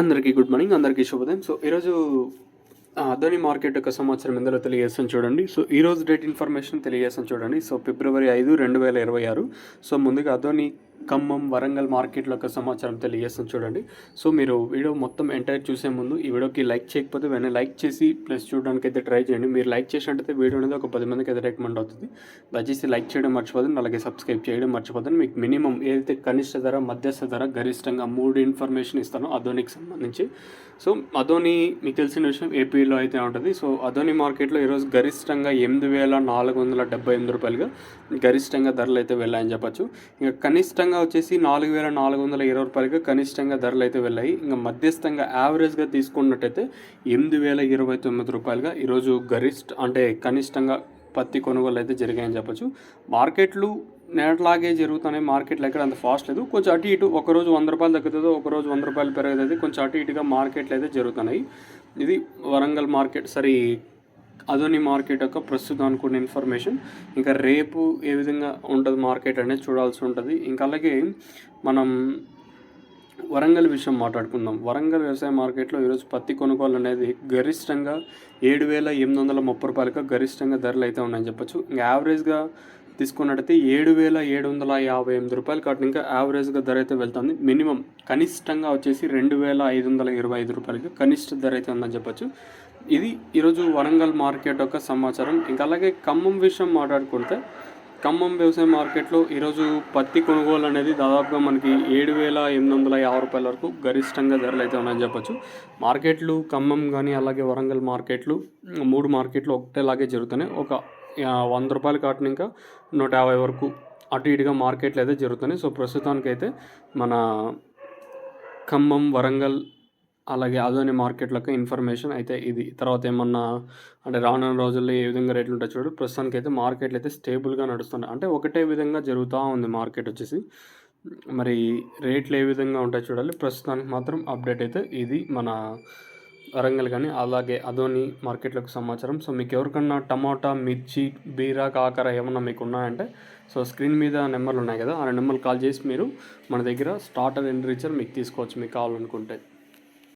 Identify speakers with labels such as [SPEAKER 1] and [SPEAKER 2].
[SPEAKER 1] అందరికీ good morning అందరికీ శుభోదయం. సో ఈరోజు అదోని మార్కెట్ యొక్క సమాచారం ఎందులో తెలియజేస్తాను చూడండి. సో ఈరోజు డేట్ ఇన్ఫర్మేషన్ తెలియజేస్తాను చూడండి. సో ఫిబ్రవరి ఐదు రెండు వేల ఇరవై ఆరు. సో ముందుగా అదోని ఖమ్మం వరంగల్ మార్కెట్ల యొక్క సమాచారం తెలియజేస్తాను చూడండి. సో మీరు వీడియో మొత్తం ఎంటైర్ చూసే ముందు ఈ వీడియోకి లైక్ చేయకపోతే వెంటనే లైక్ చేసి ప్లస్ చూడడానికి అయితే ట్రై చేయండి. మీరు లైక్ చేసినట్టయితే వీడియో అనేది ఒక పది మందికి అయితే రికమెండ్ అవుతుంది. దయచేసి లైక్ చేయడం మర్చిపోదండి అలాగే సబ్స్క్రైబ్ చేయడం మర్చిపోదండి మీకు మినిమం ఏదైతే కనిష్ట ధర మధ్యస్థ ధర గరిష్టంగా మూడు ఇన్ఫర్మేషన్ ఇస్తానో అధోనికి సంబంధించి. సో అధోని మీకు తెలిసిన విషయం ఏపీలో అయితే ఉంటుంది. సో అధోని మార్కెట్లో ఈరోజు గరిష్టంగా ఎనిమిది వేల నాలుగు వందల డెబ్బై ఎనిమిది రూపాయలుగా గరిష్టంగా ధరలు అయితే వెళ్ళాయని చెప్పచ్చు. ఇంకా కనిష్టంగా వచ్చేసి నాలుగు వేల నాలుగు వందల ఇరవై రూపాయలకి కనిష్టంగా ధరలు అయితే వెళ్ళాయి. ఇంకా మధ్యస్థంగా యావరేజ్గా తీసుకున్నట్టయితే ఎనిమిది వేల ఇరవై తొమ్మిది రూపాయలుగా ఈరోజు గరిష్ట అంటే కనిష్టంగా పత్తి కొనుగోలు అయితే జరిగాయని చెప్పొచ్చు. మార్కెట్లు నేట్లాగే జరుగుతున్నాయి. మార్కెట్లో ఎక్కడ అంత ఫాస్ట్ లేదు. కొంచెం అటు ఇటు ఒకరోజు వంద రూపాయలు తగ్గుతుందో ఒకరోజు వంద రూపాయలు పెరుగుతుంది కొంచెం అటు ఇటుగా మార్కెట్లు అయితే జరుగుతున్నాయి. ఇది వరంగల్ మార్కెట్ సరే అదోని మార్కెట్ యొక్క ప్రస్తుతం అనుకున్న ఇన్ఫర్మేషన్. ఇంకా రేపు ఏ విధంగా ఉంటుంది మార్కెట్ అనేది చూడాల్సి ఉంటుంది. ఇంకా అలాగే మనం వరంగల్ విషయం మాట్లాడుకుందాం. వరంగల్ వ్యవసాయ మార్కెట్లో ఈరోజు పత్తి కొనుగోలు అనేది గరిష్టంగా ఏడు వేల ఎనిమిది వందల ముప్పై రూపాయలకు గరిష్టంగా ధరలు అయితే ఉన్నాయని చెప్పొచ్చు. ఇంకా యావరేజ్గా తీసుకున్నట్టయితే ఏడు వేల ఏడు వందల యాభై ఎనిమిది రూపాయలు కాబట్టి ఇంకా యావరేజ్గా ధర అయితే వెళ్తుంది. మినిమం కనిష్టంగా వచ్చేసి రెండు వేల ఐదు వందల ఇరవై ఐదు రూపాయలకి కనిష్ట ధర అయితే ఉందని చెప్పొచ్చు. ఇది ఈరోజు వరంగల్ మార్కెట్ యొక్క సమాచారం. ఇంకా అలాగే ఖమ్మం విషయం మాట్లాడుకుంటే ఖమ్మం వ్యవసాయ మార్కెట్లో ఈరోజు పత్తి కొనుగోలు అనేది దాదాపుగా మనకి ఏడు వేల ఎనిమిది వందల యాభై రూపాయల వరకు గరిష్టంగా ధరలు అయితే ఉన్నాయని చెప్పొచ్చు. మార్కెట్లు ఖమ్మం కానీ అలాగే వరంగల్ మార్కెట్లు మూడు మార్కెట్లు ఒకటేలాగే జరుగుతున్నాయి. ఒక వంద రూపాయలు కాటిన ఇంకా నూట యాభై వరకు అటు ఇటుగా మార్కెట్లు అయితే జరుగుతున్నాయి. సో ప్రస్తుతానికైతే మన ఖమ్మం వరంగల్ అలాగే అదోని మార్కెట్లకు ఇన్ఫర్మేషన్ అయితే ఇది. తర్వాత ఏమన్నా అంటే రానున్న రోజుల్లో ఏ విధంగా రేట్లు ఉంటాయి చూడు ప్రస్తుతానికి అయితే మార్కెట్లు అయితే స్టేబుల్గా నడుస్తున్నాయి. అంటే ఒకటే విధంగా జరుగుతూ ఉంది మార్కెట్ వచ్చేసి. మరి రేట్లు ఏ విధంగా ఉంటాయి చూడాలి ప్రస్తుతానికి మాత్రం అప్డేట్ అయితే ఇది మన వరంగల్ కానీ అలాగే అదోని మార్కెట్లకు సమాచారం. సో మీకు ఎవరికన్నా టమాటా మిర్చి బీరా కాకర ఏమన్నా మీకు ఉన్నాయంటే సో స్క్రీన్ మీద నెంబర్లు ఉన్నాయి కదా ఆ నెంబర్లు కాల్ చేసి మీరు మన దగ్గర స్టార్టర్ ఎండ్ రీచర్ మీకు తీసుకోవచ్చు మీకు కావాలనుకుంటే.